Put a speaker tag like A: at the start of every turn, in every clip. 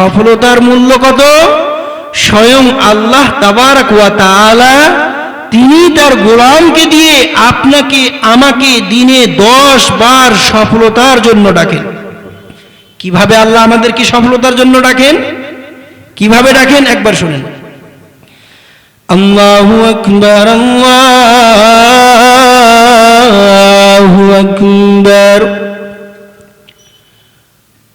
A: সফলতার মূল্য কত? স্বয়ং আল্লাহ তাবারক ওয়া তাআলা তিনি তার গোলামকে দিয়ে আপনাকে, আমাকে দিনে দশ বার সফলতার জন্য ডাকেন। কীভাবে আল্লাহ আমাদেরকে সফলতার জন্য ডাকেন? কীভাবে ডাকেন? একবার শুনেন। আল্লাহু আকবার আল্লাহু আকবার।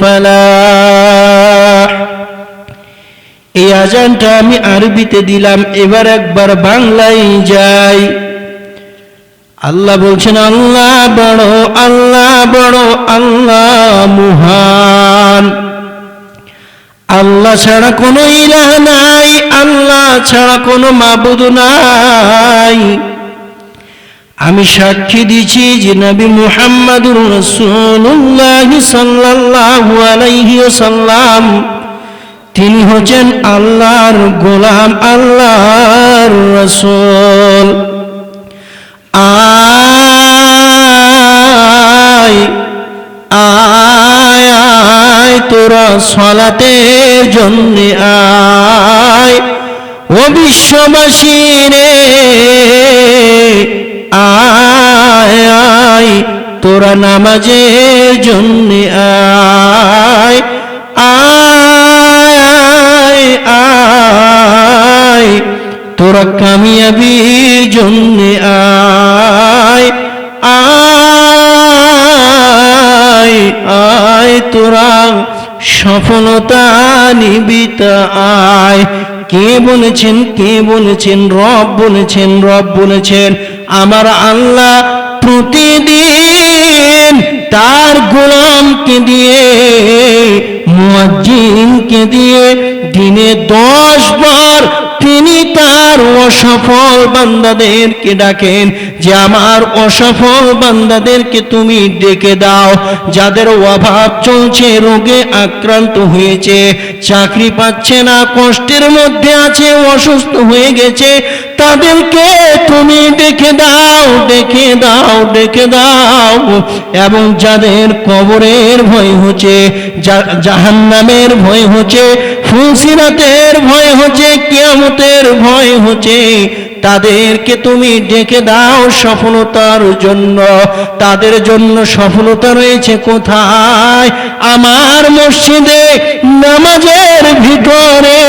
A: ফালাহ এই আজানটা আমি আরবিতে দিলাম, এবার একবার বাংলায় যাই। আল্লাহ বলছেন, আল্লাহ বড় আল্লাহ বড়, আল্লাহ মুহান। আল্লাহ ছাড়া কোনো ইলা নাই, আল্লাহ ছাড়া কোনো মাবুদ নাই। আমি সাক্ষী দিচ্ছি যে নবী মুহাম্মাদুর রাসূলুল্লাহ সাল্লাল্লাহু আলাইহি ওয়াসাল্লাম। তিনি হচ্ছেন আল্লাহর গোলাম, আল্লাহর রাসূল। আয় আয়, তোরা সলাতের জন্য আয়। ও বিশ্ববাসী রে আয় তোরা নামাজের জন্য আয় আয় আয়, তোরা কামিয়াবির জন্য আয় আয় আয়, তোরা সফলতা নিবিত আয়। কে বলেছেন কে বলেছেন, রব বলেছেন রব বলেছেন আমার আল্লাহ প্রতিদিন তার গোলামকে দিয়ে, মুয়াজ্জিনকে দিয়ে দিনে দশ বার তিনি তার অসফল বান্দাদেরকে ডাকেন, যে আমার অসফল বান্দাদেরকে তুমি ডেকে দাও, যাদের অভাব চলছে, রোগে আক্রান্ত হয়েছে, চাকরি পাচ্ছে না, কষ্টের মধ্যে আছে, অসুস্থ হয়ে গেছে তাদেরকে তুমি দেখে দাও দেখে দাও দেখে দাও। এবং যাদের কবরের ভয় হচ্ছে জাহান্নামের ভয় হচ্ছে ফুলসিরাতের ভয় হচ্ছে, কিয়ামতের ভয় হচ্ছে তাদেরকে তুমি ডেকে দাও সফলতার জন্য। তাদের জন্য সফলতা রয়েছে কোথায়? আমার মসজিদে নামাজের ভিতরে।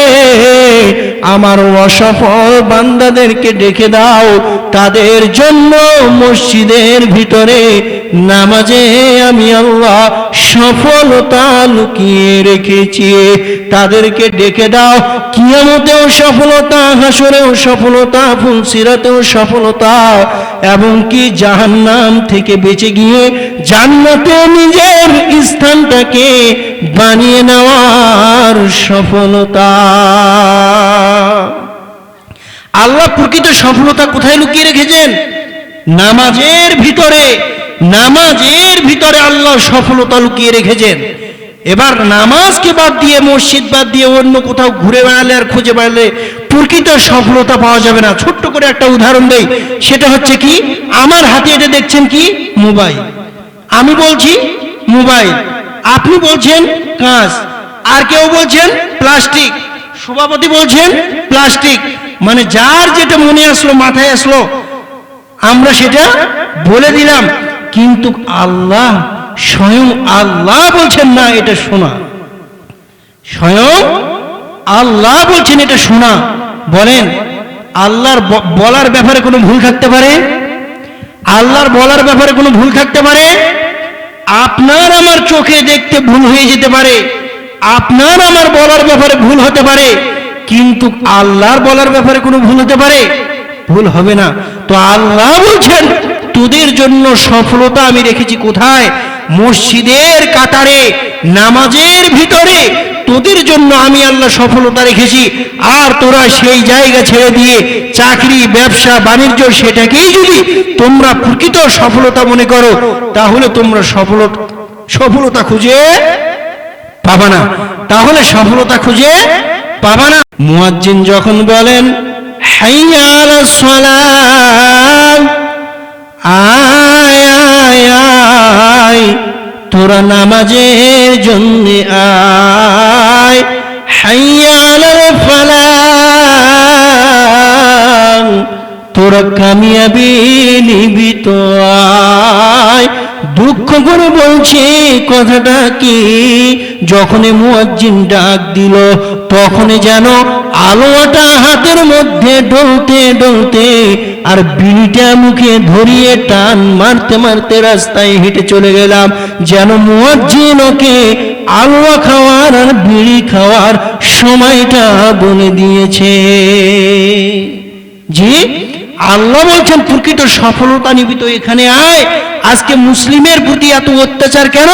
A: আমার অসফল বান্দাদেরকে ডেকে দাও তাদের জন্য মসজিদের ভিতরে। নামাজে আমি আল্লাহ সফলতা লুকিয়ে রেখেছি। তাদেরকে ডেকে দাও, কিয়ামতেও সফলতা, হাসরেও সফলতা, ফুলসিরাতেও সফলতা এবং কি জাহান্নাম থেকে বেঁচে গিয়ে জান্নাতে নিজের স্থানটাকে বানিয়ে নেওয়ার সফলতা। আল্লাহ প্রকৃত সফলতা কোথায় লুকিয়ে রেখেছেন? নামাজের ভিতরে। নামাজের ভিতরে আল্লাহ সফলতা লুকিয়ে রেখেছেন। এবার নামাজকে বাদ দিয়ে, মসজিদ বাদ দিয়ে অন্য কোথাও ঘুরে বেড়ালে আর খুঁজে বেড়ালে প্রকৃত সফলতা পাওয়া যাবে না। ছোট্ট করে একটা উদাহরণ দেই, সেটা হচ্ছে কি, আমার হাতে এটা দেখছেন কি? মোবাইল। আমি বলছি, মোবাইল। আপনি বলছেন, কাঁচ। আর কেউ বলছেন, প্লাস্টিক। সভাপতি বলছেন, প্লাস্টিক। মানে যার যেটা মনে আসলো, মাথায় আসলো, আমরা সেটা বলে দিলাম। কিন্তু আল্লাহ স্বয়ং আল্লাহ বলছেন, না, এটা শোনা। স্বয়ং আল্লাহ বলছেন, এটা শোনা। বলেন, আল্লাহর বলার ব্যাপারে কোনো ভুল থাকতে পারে? আল্লাহর বলার ব্যাপারে কোনো ভুল থাকতে পারে? আপনার আমার চোখে দেখতে ভুল হয়ে যেতে পারে। আপনার আমার বলার ব্যাপারে ভুল হতে পারে। কিন্তু আল্লাহর বলার ব্যাপারে কোনো ভুল হতে পারে? ভুল হবে না। তো আল্লাহ বলছেন তোদের জন্য সফলতা আমি রেখেছি কোথায়? মসজিদের কাতারে, নামাজের ভিতরে। তোদের জন্য আমি আল্লাহ সফলতা রেখেছি। আর তোরা সেই জায়গা ছেড়ে দিয়ে চাকরি, ব্যবসা, বাণিজ্য সেটাকেই যদি তোমরা প্রকৃত সফলতা মনে করো, তাহলে তোমরা সফলতা সফলতা খুঁজে পাবা না। তাহলে সফলতা খুঁজে পাবা না। মুয়াজ্জিন যখন বলেন, হাইয়া আলাস সালাত আয় আয় আয়, তোরা নামাজের জন্য আয়। হাইয়া আলাল ফালাহ তোরা কামিয়াবি নিবি তো আয়। দুঃখ করে বলছে কথাটা কি? যখন মুয়াজ্জিন ডাক দিল তখন যেন আলোটা হাতের মধ্যে ডলতে ডলতে আর বিড়িটা মুখে ধরিয়ে টান মারতে মারতে রাস্তায় হেঁটে চলে গেলাম। যেন মুয়াজ্জিন ওকে আলোয়া খাওয়ার আর বিড়ি খাওয়ার সময়টা বলে দিয়েছে। জি, আল্লাহ বলছেন, প্রকৃত সফলতা নিবিত এখানে আয়। আজকে মুসলিমের প্রতি এত অত্যাচার কেন?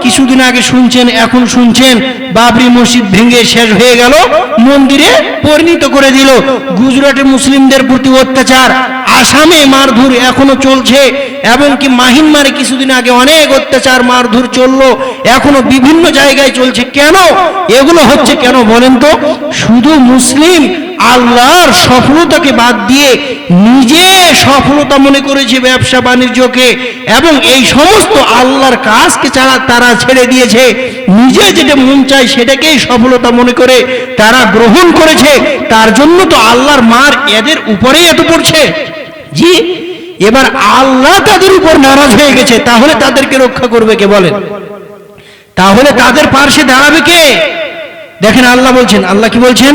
A: কিছুদিন আগে শুনছেন, এখন শুনছেন, বাবরি মসজিদ ভেঙে শেষ হয়ে গেল, মন্দিরে পরিণত করে দিল। গুজরাটে মুসলিমদের প্রতি অত্যাচার, আসামে মারধর এখনও চলছে এবং কি মাহিনমারে কিছুদিন আগে অনেক অত্যাচার, মারধর চলল, এখনও বিভিন্ন জায়গায় চলছে। কেন? এগুলো হচ্ছে কেন বলেন তো? শুধু মুসলিম আল্লাহর সফলতাকে বাদ দিয়ে নিজে সফলতা মনে করেছে ব্যবসা বাণিজ্যকে এবং এই সমস্ত আল্লাহর কাজকে ছাড়া তারা ছেড়ে দিয়েছে, নিজে যেটা মন চায় সেটাকেই সফলতা মনে করে তারা গ্রহণ করেছে, তার জন্য তো আল্লাহর মার এদের উপরেই এত পড়ছে। জি, এবার আল্লাহ তাদের উপর নারাজ হয়ে গেছে, তাহলে তাদেরকে রক্ষা করবে কে বলেন? তাহলে তাদের পার্শ্বে দাঁড়াবে কে? দেখেন আল্লাহ বলছেন, আল্লাহ কি বলছেন?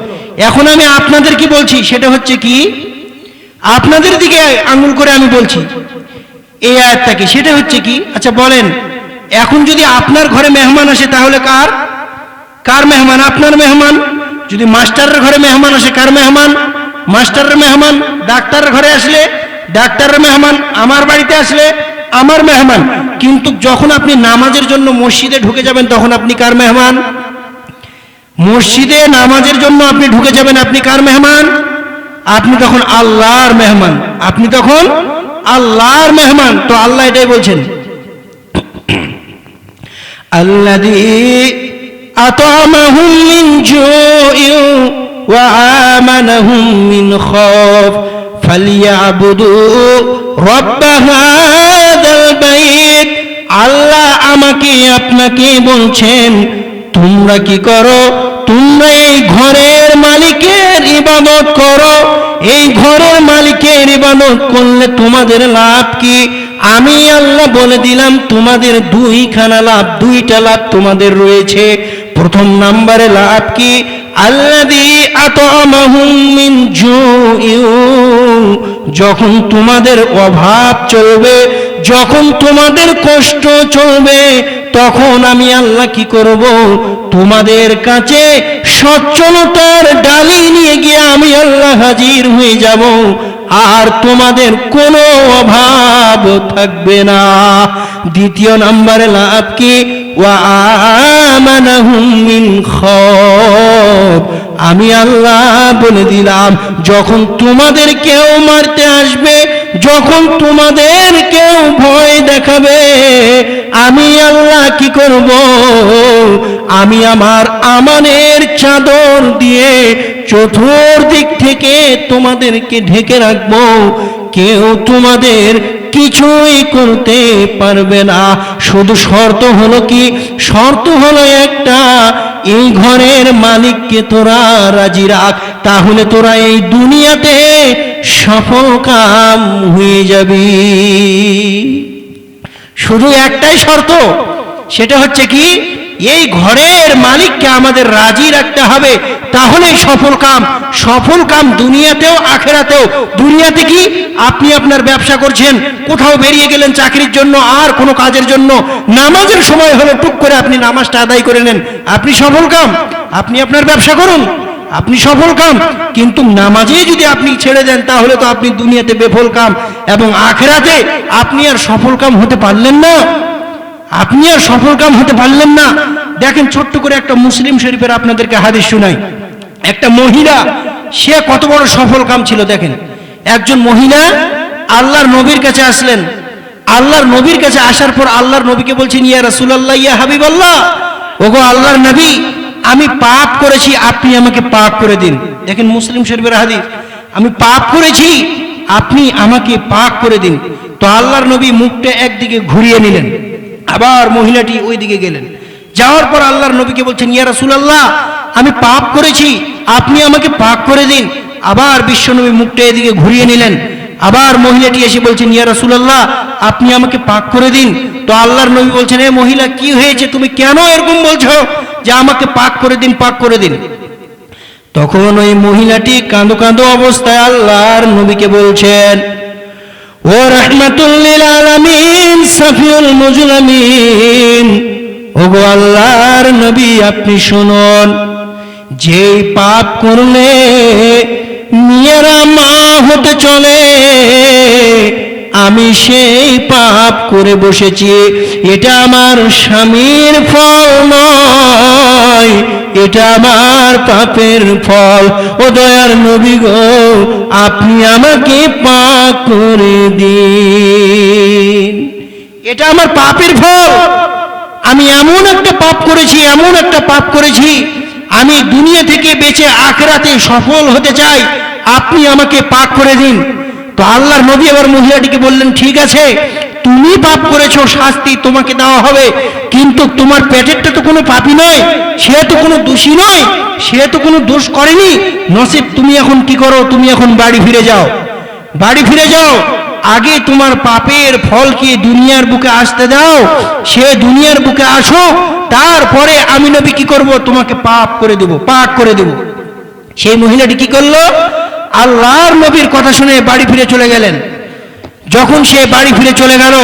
A: এখন আমি আপনাদের কি বলছি, সেটা হচ্ছে কি? আপনাদের দিকে আঙুল করে আমি বলছি, এই আয়াতটাকে সেটা হচ্ছে কি? আচ্ছা বলেন, এখন যদি আপনার ঘরে মেহমান আসে, তাহলে কার? কার মেহমান? আপনার মেহমান? যদি মাস্টারের ঘরে মেহমান আসে, কার মেহমান? মাস্টারের মেহমান? ডাক্তারের ঘরে আসলে, ডাক্তারের মেহমান? আমার বাড়িতে আসলে, আমার মেহমান? কিন্তু যখন আপনি নামাজের জন্য মসজিদে ঢুকে যাবেন, তখন আপনি কার মেহমান? মসজিদে নামাজের জন্য আপনি ঢুকে যাবেন, আপনি কার মেহমান? আপনি তখন আল্লাহর মেহমান। আপনি তখন আল্লাহর মেহমান। তো আল্লাহ এটাই বলছেন। আল্লাদি ওয়া আল্লাহ আমাকে, আপনাকে বলছেন, তোমরা কি করো? তোমরা এই ঘরের মালিকের ইবাদত করো। এই ঘরের মালিকের ইবাদত করলে তোমাদের লাভ কি? আমি আল্লাহ বলে দিলাম, তোমাদের দুইখানা লাভ, দুইটা লাভ তোমাদের রয়েছে। প্রথম নাম্বারে লাভ কি? জুইউ। যখন তোমাদের অভাব চলবে, যখন তোমাদের কষ্ট চলবে, তখন আমি আল্লাহ কি করব? তোমাদের কাছে সচ্ছলতার ডালি নিয়ে গিয়ে আমি আল্লাহ হাজির হয়ে যাব। আর তোমাদের কোনো অভাব থাকবে না। দ্বিতীয় নাম্বারে লাভ কি? আমি আল্লাহ বলে দিলাম, যখন তোমাদের কেউ মারতে আসবে, যখন তোমাদের কেউ ভয় দেখাবে, আমি আল্লাহ কি করব? আমি আমার আমানের চাদর দিয়ে চতুর্দিক থেকে তোমাদেরকে ঢেকে রাখব। কেউ তোমাদের কিছুই করতে পারবে না। শুধু শর্ত হলো কি? শর্ত হলো একটা, এই ঘরের মালিককে তোরা রাজি রাখ, তাহলে তোরা এই দুনিয়াতে সফল কাম হয়ে যাবি। শুধু একটাই শর্ত, সেটা হচ্ছে কি? এই ঘরের মালিককে আমাদের রাজি রাখতে হবে। তাহলেই সফল কাম। সফল কাম দুনিয়াতেও, আখেরাতেও। দুনিয়াতে কি আপনি আপনার ব্যবসা করছেন, কোথাও বেরিয়ে গেলেন চাকরির জন্য, আর কোনো কাজের জন্য? নামাজের সময় হলো, টুক করে আপনি নামাজটা আদায় করে নেন। আপনি সফল কাম। আপনি আপনার ব্যবসা করুন। আপনি সফল কাম। কিন্তু নামাজে যদি আপনি ছেড়ে দেন, তাহলে তো আপনি দুনিয়াতে বেফল কাম। এবং আখেরাতে আপনি আর সফল কাম হতে পারলেন না। আপনি আর সফল কাম হতে পারলেন না। দেখেন ছোট্ট করে একটা মুসলিম শরীফের আপনাদেরকে হাদিস শোনাই। একটা মহিলা, সে কত বড় সফল কাম ছিল দেখেন। একজন মহিলা আল্লাহর নবীর কাছে আসলেন। আল্লাহর নবীর কাছে আসার পর আল্লাহর নবীকে বলছেন, ইয়া রাসূলুল্লাহ, ইয়া হাবিবাল্লাহ। ওগো আল্লাহর নবী, আমি পাপ করেছি, আপনি আমাকে পাপ করে দিন। দেখেন মুসলিম শরীফের হাদিস, আমি পাপ করেছি, আপনি আমাকে পাক করে দিন। তো আল্লাহর নবী মুখটা একদিকে ঘুরিয়ে নিলেন। আবার মহিলাটি ওই দিকে গেলেন। যাওয়ার পর আল্লাহর নবীকে বলছেন, ইয়া রাসূলুল্লাহ, আমি পাপ করেছি, আপনি আমাকে পাক করে দিন। আবার বিশ্বনবী মুখটা এদিকে ঘুরিয়ে নিলেন। আবার মহিলাটি এসে বলছেন, ইয়া রাসূলুল্লাহ, আপনি আমাকে পাক করে দিন। তো আল্লাহর নবী বলছেন, এ মহিলা, কি হয়েছে? তুমি কেন এরকম বলছো যে আমাকে পাক করে দিন পাক করে দিন? তখন ওই মহিলাটি কাঁদো কাঁদো অবস্থায় আল্লাহর নবীকে বলছেন ও রহমাতুল্লিল আলামিন, সাফিউল মুজলামিন। ওগো আল্লাহর নবী, আপনি শুনুন, যেই পাপ করলে মেয়েরা মা হতে চলে, আমি সেই পাপ করে বসেছি। এটা আমার স্বামীর ফল নয় এটা আমার পাপের ফল। ও দয়ার নবী গো, আপনি আমাকে পাপ করে দিন। এটা আমার পাপের ফল। আমি এমন একটা পাপ করেছি, এমন একটা পাপ করেছি, আমি দুনিয়া থেকে বেঁচে আখরাতে সফল হতে চাই। আপনি আমাকে পাক করে দিন। তো আল্লাহর নবী আবার মহিলাটিকে বললেন, ঠিক আছে তুমি পাপ করেছ, শাস্তি তোমাকে দেওয়া হবে। কিন্তু তোমার পেটেরটা তো কোনো পাপি নয়, সে তো কোনো দোষী নয়, সে তো কোনো দোষ করেনি। নসিব, তুমি এখন কি করো? তুমি এখন বাড়ি ফিরে যাও। বাড়ি ফিরে যাও, আগে তোমার পাপের ফলকে দুনিয়ার বুকে আসতে দাও? সে দুনিয়ার বুকে আসো, তারপরে আমি নবী কি করব? তোমাকে পাপ করে দেব, পাক করে দেব। সেই মহিলাটি কি করল? আল্লাহর নবীর কথা শুনে বাড়ি ফিরে চলে গেলেন। যখন সে বাড়ি ফিরে চলে গেল,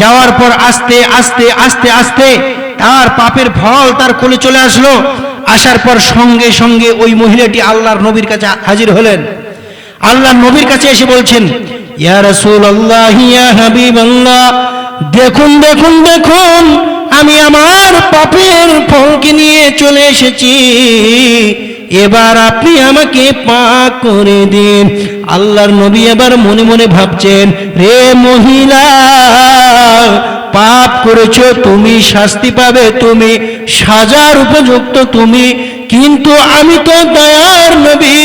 A: যাওয়ার পর আস্তে আস্তে আস্তে আস্তে তার পাপের ফল তার কোলে চলে আসলো। আসার পর সঙ্গে সঙ্গে ওই মহিলাটি আল্লাহর নবীর কাছে হাজির হলেন। আল্লাহ নবীর কাছে এসে বলছেন দেখুন দেখুন দেখুন, আমি আমার পাপের ফলকে নিয়ে চলে এসেছি। এবার আপনি আমাকে পাক করে দিন। আল্লাহর নবী এবার মনে মনে ভাবছেন, রে মহিলা, পাপ করেছ, তুমি শাস্তি পাবে, তুমি সাজার উপযুক্ত তুমি, কিন্তু আমি তো দয়ার নবী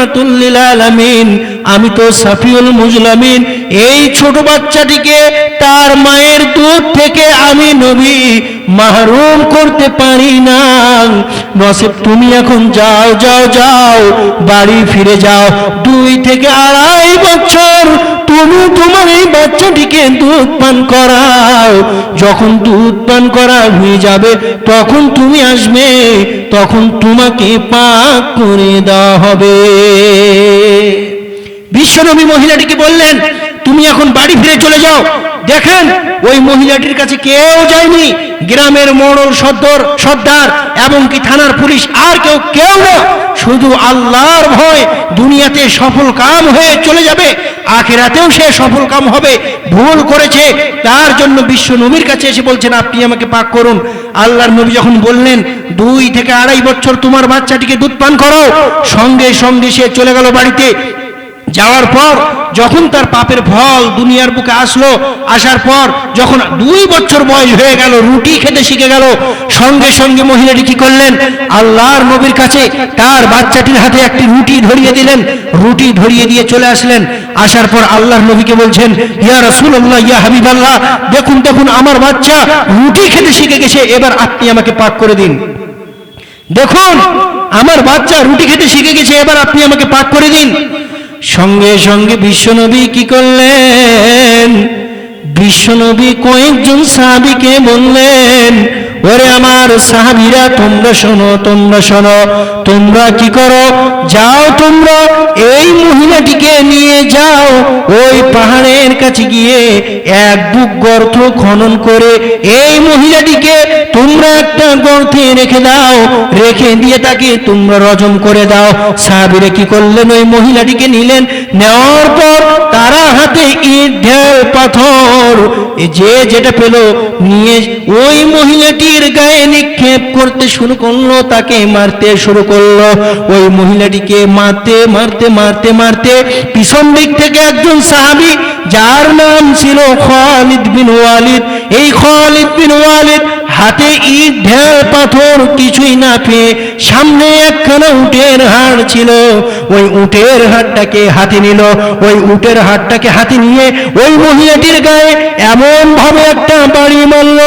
A: রহমাতুল্লিল আলামিন। আমি তো সাফিউল মুজলামিন। এই ছোট বাচ্চাটিকে তার মায়ের দুধ থেকে আমি নবী মাহরুম করতে পারি না। নসিব, তুমি এখন যাও যাও যাও, বাড়ি ফিরে যাও। দুই থেকে আড়াই বছর তুমি তোমার এই বাচ্চাটিকে দুধ পান করাও। যখন দুধ পান করা হয়ে যাবে, তখন তুমি আসবে তখন তোমাকে পাক করে দেওয়া হবে। বিশ্বনবী মহিলাটিকে বললেন, তুমি এখন বাড়ি ফিরে চলে যাও। দেখেন, ওই মহিলাটির কাছে কেউ যায়নি। গ্রামের মোড়ল সর্দার সর্দার এবং কি থানার পুলিশ আর কেউ কেউ না। শুধু আল্লাহর ভয় দুনিয়াতে সফল কাম হয়ে চলে যাবে। আখেরাতেও সে সফল কাম হবে, ভুল করেছে, তার জন্য বিশ্ব নবীর কাছে এসে বলছেন, আপনি আমাকে পাক করুন। আল্লাহর নবী যখন বললেন, দুই থেকে আড়াই বছর তোমার বাচ্চাটিকে দুধ পান করো সঙ্গে সঙ্গে সে চলে গেল বাড়িতে। যাওয়ার পর যখন তার পাপের ফল দুনিয়ার বুকে আসলো, আসার পর যখন দুই বছর বয়স হয়ে গেল, রুটি খেতে শিখে গেল, সঙ্গে সঙ্গে মহিলাটি কি করলেন? আল্লাহর নবীর কাছে তার বাচ্চাটির হাতে একটি রুটি ধরিয়ে দিলেন। রুটি ধরিয়ে দিয়ে চলে আসলেন। আসার পর আল্লাহর নবীকে বলছেন, ইয়া রাসূলুল্লাহ, ইয়া হাবিব আল্লাহ দেখুন দেখুন, আমার বাচ্চা রুটি খেতে শিখে গেছে, এবার আপনি আমাকে পাক করে দিন। দেখুন, আমার বাচ্চা রুটি খেতে শিখে গেছে, এবার আপনি আমাকে পাক করে দিন। সঙ্গে সঙ্গে বিশ্বনবী কি করলেন? বিশ্বনবী কয়েকজন সাহাবিকে বললেন, ওরে আমার সাহাবিরা, তোমরা শোনো তোমরা শোনো, তোমরা কি করো? যাও তোমরা, এই মহিলাটিকে নিয়ে যাও। ওই পাহাড়ের কাছে গিয়ে এক বুক গর্ত খনন করে এই মহিলাটিকে তোমরা একটা গর্তে রেখে দাও, রেখে দিয়ে তাকে তোমরা রজম করে দাও। সাহাবিরা কি করলেন? ওই মহিলাটিকে নিলেন। নেওয়ার পর তারা হাতে ইট পাথর। যে যেটা পেল, নিয়ে ওই মহিলাটির গায়ে নিক্ষেপ করতে শুরু করল, তাকে মারতে শুরু করল। ওই মহিলাটিকে মারতে মারতে মারতে মারতে পিছন দিক থেকে একজন সাহাবি, যার নাম ছিল খালিদ বিন ওয়ালিদ। এই খালিদ বিন ওয়ালিদ হাতে ইট ঢেল পাথর কিছুই না পেয়ে সামনে একখানা উটের হাড় ছিল। ওই উটের হাড়টাকে হাতে নিল। ওই উটের হাড়টাকে হাতে নিয়ে ওই মহিলাটির গায়ে এমন ভাবে একটা বাড়ি মারল।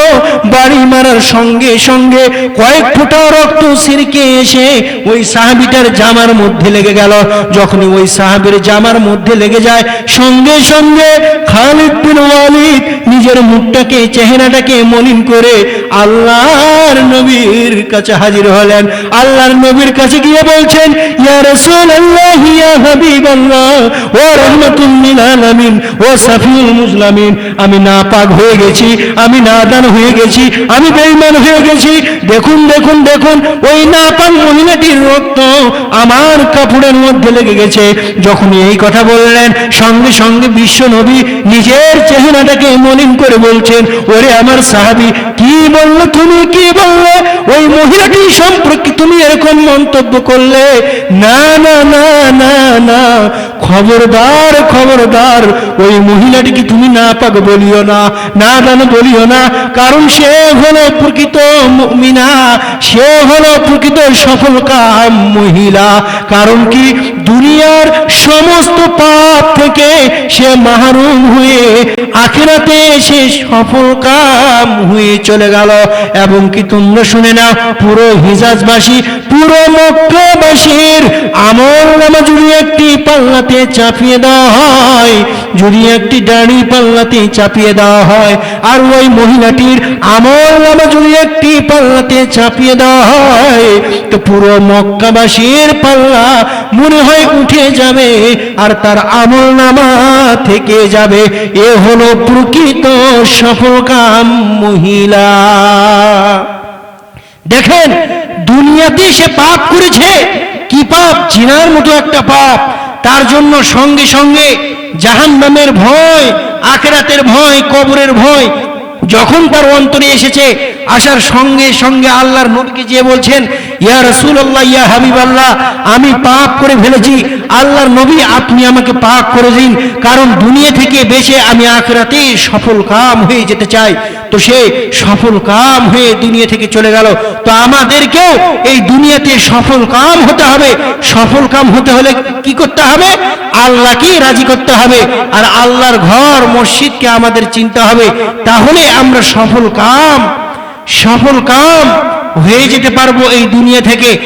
A: বাড়ি মারার সঙ্গে সঙ্গে কয়েক ফোঁটা রক্ত সিরকে এসে ওই সাহাবিটার জামার মধ্যে লেগে গেল। যখনই ওই সাহাবের জামার মধ্যে লেগে যায়, সঙ্গে সঙ্গে খালিদ বিন ওয়ালিদ নিজের মুখটাকে, চেহারাটাকে মলিন করে আল্লাহর নবীর কাছে হাজির হলেন। আল্লাহর নবীর কাছে গিয়ে বলছেন, ইয়া রাসূলুল্লাহ, ইয়া হাবিবাল্লাহ, ও রাহমাতুল লিল আলামিন, ও সাফিউল মুসলিমিন আমি নাপাক হয়ে গেছি, আমি নাদান হয়ে গেছি, আমি বেঈমান হয়ে গেছি। দেখুন দেখুন দেখুন, ওই নাপাক মহিলাটির রক্ত আমার কাপড়ের মধ্যে লেগে গেছে। যখন এই কথা বললেন, সঙ্গে সঙ্গে বিশ্ব নবী নিজের চেহারাটাকে মলিন করে বলছেন, ওরে আমার সাহাবি কি বলল, তুমি কি বললে? ওই মহিলাটি সম্পর্কে তুমি এরকম মন্তব্য করলে? না না না না না। খবরদার খবরদার, ওই মহিলাটিকে তুমি না পাক বলিও না না দান বলিও না, কারণ সে হলো প্রকৃত মিনা সে হলো প্রকৃত সফল কাম মহিলা। কারণ কি? দুনিয়ার সমস্ত পাপ থেকে সে মাহরুম হয়ে আখেরাতে সে সফল কাম হয়ে চলে গেল। এবং কি তোমরা শুনে না পুরো হিজাজবাসী, পুরো মক্কাবাসীর আমল নামা যদি একটি পাল্লাতে চাপিয়ে দেওয়া হয়। যদি একটি দাড়ি পাল্লাতে চাপিয়ে দেওয়া হয়, আর ওই মহিলাটির আমল নামা যদি একটি পাল্লাতে চাপিয়ে দেওয়া হয়, তো পুরো মক্কাবাসীর পাল্লা মনে হয় উঠে যাবে, আর তার আমল নামা থেকে যাবে। এ হলো প্রকৃত সফল কাম মহিলা। দেখেন, দুনিয়াতে সে পাপ করেছে। কি পাপ? জিনার মতো একটা পাপ। তার জন্য সঙ্গে সঙ্গে জাহান্নামের ভয়, আখেরাতের ভয়, কবরের ভয় যখন তার অন্তরে এসেছে, আসার সঙ্গে সঙ্গে আল্লাহর নবীকে যে বলছেন, ইয়া রাসূলুল্লাহ, ইয়া হাবিব আল্লাহ আমি পাপ করে ফেলেছি আল্লাহর নবী, আপনি আমাকে পাক করে দিন, কারণ দুনিয়া থেকে বেঁচে আমি আখরাতে সফল কাম হয়ে যেতে চাই। তো সে সফল কাম হয়ে দুনিয়া থেকে চলে গেল। তো আমাদেরকেও এই দুনিয়াতে সফল কাম হতে হবে। সফল কাম হতে হলে কি করতে হবে? আল্লাহকে রাজি করতে হবে। আর আল্লাহর ঘর, মসজিদকে আমাদের চিনতে হবে। তাহলে আমরা সফল কাম সফল কাম হয়ে যেতে পারব এই দুনিয়া থেকে।